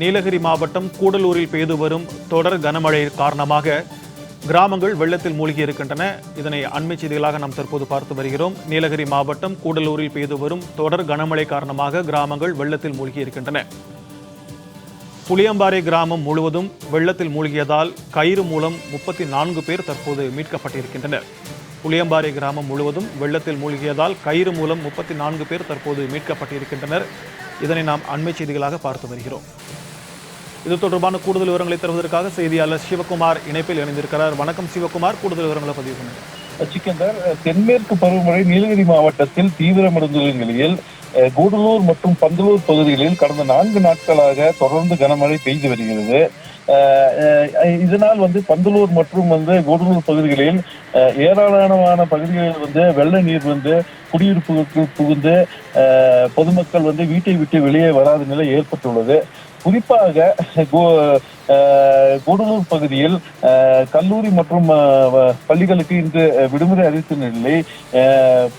நீலகிரி மாவட்டம் கூடலூரில் பெய்து வரும் தொடர் கனமழை காரணமாக கிராமங்கள் வெள்ளத்தில் மூழ்கி இருக்கின்றன. இதனை அண்மை செய்திகளாக நாம் தற்போது பார்த்து வருகிறோம். நீலகிரி மாவட்டம் கூடலூரில் பெய்து வரும் தொடர் கனமழை காரணமாக கிராமங்கள் வெள்ளத்தில் மூழ்கி இருக்கின்றன. புளியம்பாறை கிராமம் முழுவதும் வெள்ளத்தில் மூழ்கியதால் கயிறு மூலம் முப்பத்தி நான்கு பேர் தற்போது மீட்கப்பட்டிருக்கின்றனர். புளியம்பாறை கிராமம் முழுவதும் வெள்ளத்தில் மூழ்கியதால் கயிறு மூலம் முப்பத்தி நான்கு பேர் தற்போது மீட்கப்பட்டிருக்கின்றனர். இதனை நாம் அண்மை செய்திகளாக பார்த்து வருகிறோம். இது தொடர்பான கூடுதல் விவரங்களை தருவதற்காக செய்தியாளர் சிவகுமார் இணைப்பில் இணைந்திருக்கிறார். வணக்கம் சிவகுமார். கூடுதல் விவரங்களை பதிவு பண்ணுங்க சிக்கந்தர் தென்மேற்கு பருவமழை நீலகிரி மாவட்டத்தில் தீவிரமடைந்துள்ள நிலையில் கூடலூர் மற்றும் பந்தலூர் பகுதிகளில் கடந்த நான்கு நாட்களாக தொடர்ந்து கனமழை பெய்து வருகிறது. இதனால் வந்து பந்தலூர் மற்றும் வந்து கூடலூர் பகுதிகளில் அஹ், ஏராளமான பகுதிகளில் வந்து வெள்ள நீர் வந்து குடியிருப்புகளுக்கு புகுந்து பொதுமக்கள் வந்து வீட்டை விட்டு வெளியே வராத நிலை ஏற்பட்டுள்ளது. குறிப்பாக கோ- கூடலூர் பகுதியில் கல்லூரி மற்றும் பள்ளிகளுக்கு இன்று விடுமுறை அறிவித்த நிலையில்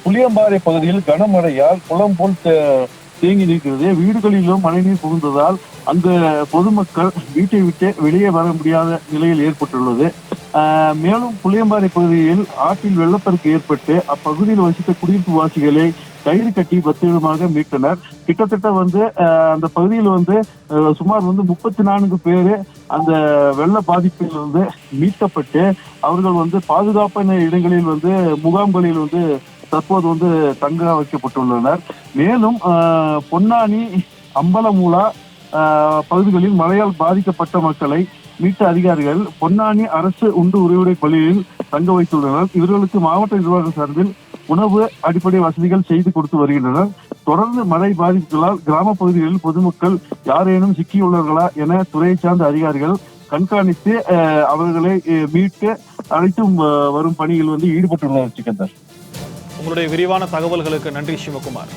புளியம்பாறை பகுதியில் கனமழையால் குளம் போல் தேங்கி நிற்கிறது. வீடுகளிலும் மழைநீர் புகுந்ததால் அங்கு பொதுமக்கள் வீட்டை விட்டு வெளியே வர முடியாத நிலையில் ஏற்பட்டுள்ளது. மேலும் புளியம்பாறை பகுதியில் ஆற்றில் வெள்ளப்பெருக்கு ஏற்பட்டு அப்பகுதியில் வசித்த குடியிருப்பு வாசிகளை கயிறு கட்டி பத்திரமாக மீட்டனர். கிட்டத்தட்ட வந்து அந்த பகுதியில் வந்து சுமார் வந்து முப்பத்தி நான்கு பேரு அந்த வெள்ள பாதிப்பில் வந்து மீட்கப்பட்டு அவர்கள் வந்து பாதுகாப்பான இடங்களில் வந்து முகாம்களில் வந்து தற்போது வந்து தங்க வைக்கப்பட்டுள்ளனர். மேலும் பொன்னாணி பொன்னானி அம்பலமூலா பகுதிகளில் மழையால் பாதிக்கப்பட்ட மக்களை மீட்ட அதிகாரிகள் பொன்னானி அரசு உண்டு உறைவிடை பள்ளியில் தங்க வைத்துள்ளனர். இவர்களுக்கு மாவட்ட நிர்வாகம் சார்பில் உணவு அடிப்படை வசதிகள் செய்து கொடுத்து வருகின்றனர். தொடர்ந்து மழை பாதிப்புகளால் கிராம பகுதிகளில் பொதுமக்கள் யாரேனும் சிக்கியுள்ளார்களா என துறையை சார்ந்த அதிகாரிகள் கண்காணித்து அவர்களை மீட்டு அழைத்தும் வரும் பணியில் வந்து ஈடுபட்டுள்ளனர் சிக்கந்தர். உங்களுடைய விரிவான தகவல்களுக்கு நன்றி சிவகுமார்.